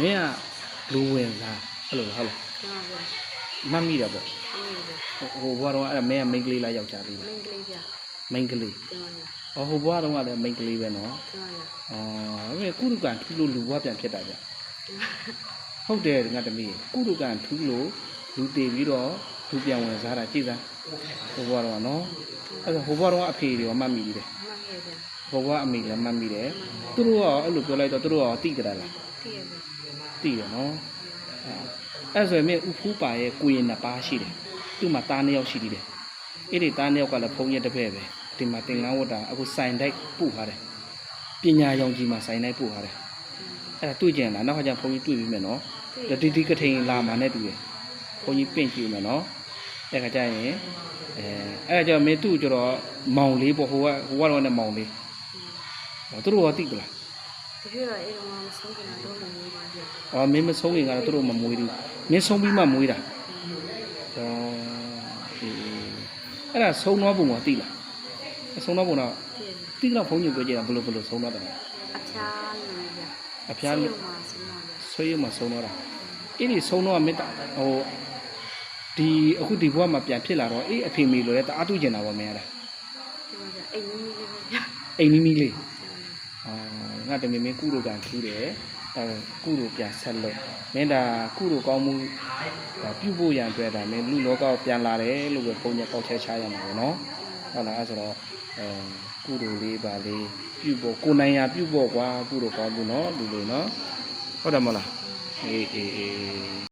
မင်းကလူဝင်လားအဲ့လိုလားဟုတ်လားကျွန်တော်ကမှတ်မိတာပေါ့အေးဗျဟိုဟိုဘွားတော့အဲ့ဒါမင်းကမိန်းကလေးလားယောက်ျားလေးမလားင်းကလေးဗျမိန်းကလေးကျွန်တော်ကအော်ဟိုဘွားတော့ကလည်းမိန်းကလေးပဲနော်ကျွန်တော်ကအော်ဒါပေမဲ့ကုသကံထူးလို့လူဘွားပြန်ဖြစ်တာဗျဟုတ်တယ်ငါတမီးကုသကံထူးလို့လူတည်ပြီးတော့လူပြန်ဝင်စားတာကြည်စမ်းဟိုဘွားတော့ကနော်အဲ့ဒါဟိုဘွားတော့အဖေတွေရောမှတ်မိတယ်မှန်ရဲ့ဗျဘဘအမေလည်းမှတ်မိတယ်သူတို့ရောအဲ့လိုပြောလိုက်တော့သူတို့ရောတိကြတာလား တည့်ရဲ့ဗျတိရနော်အဲ့ဆိုရင်မင်းဥဖူးပါရဲ့ကိုရင်နှစ်ပါးရှိတယ်သူ့မှာသားနှစ်ယောက်ရှိသေးတယ်အဲ့ဒီသားနှစ်ယောက်ကလည်းဖုံးရက်တစ်ဖက်ပဲဒီမှာတင်ငန်းဝတ်တာအခုစိုင်တိုက်ပို့ထားတယ်ပညာရောင်ကြီးမှာစိုင်တိုက်ပို့ထားတယ်အဲ့ဒါတွေ့ကြင်လားနောက်ခါကျဖုံးကြီးတွေ့ပြီးမယ်နော်ဒီဒီကထိန်လာမှာနဲ့တူတယ်ဖုံးကြီးပင့်ကြည့်မယ်နော်အဲ့ခါကျရင်အဲအဲ့ဒါကြောင့်မင်းသူ့ကျတော့မောင်လေးပေါ့ဟိုကဟိုကတော့နဲ့မောင်လေးသူတို့ရောတိပလား တပြည့်တော့အဲ့တော့မဆုံးကြတော့မလို့ပါဗျ။အော်မင်းမဆုံးရင်ကတော့သူတို့မမွေးဘူး။မင်းဆုံးပြီးမှမွေးတာ။အော်အေးအဲ့ဒါဆုံးသွားပုံကသိလား။အဆုံးသွားပုံတော့တည့်ရဲ့သိတော့ဘုန်းကြီးပြောကြတာဘယ်လိုဘယ်လိုဆုံးသွားတယ်လဲအဖျားလို့ဗျ။အဖျားလို့လို့မှာဆုံးတော့ဗျဆွေးရမှာဆုံးသွားတာ။အဲ့ဒီဆုံးတော့မေတ္တာဟိုဒီအခုဒီဘဝမှာပြန်ဖြစ်လာတော့အေးအဖေမေလိုလဲတအားတူကျင်တာပေါ့မင်းရတာဒီမှာဗျအိမ်ကြီးလေးဗျ။အိမ်မီမီလေး။အာ ငါတမင်မင်းကုလိုကံထူးတယ်။အဲကုလိုပြန်ဆက်လို့မင်းဒါကုလိုကောင်းမှုဒါပြုဖို့ရန်အတွက်ဒါမင်းလူလောကကိုပြန်လာတယ်လို့ပဲပုံညာပေါက်ချက်ချရမှာပေါ့နော်။ဟုတ်လားအဲဆိုတော့အဲကုလိုလေးပါလေးပြုဖို့ကိုယ်နိုင်ရာပြုဖို့ကွာကုလိုကောင်းမှုနော်လူလေးနော်။ဟုတ်တယ်မဟုတ်လား။အေးအေးအေး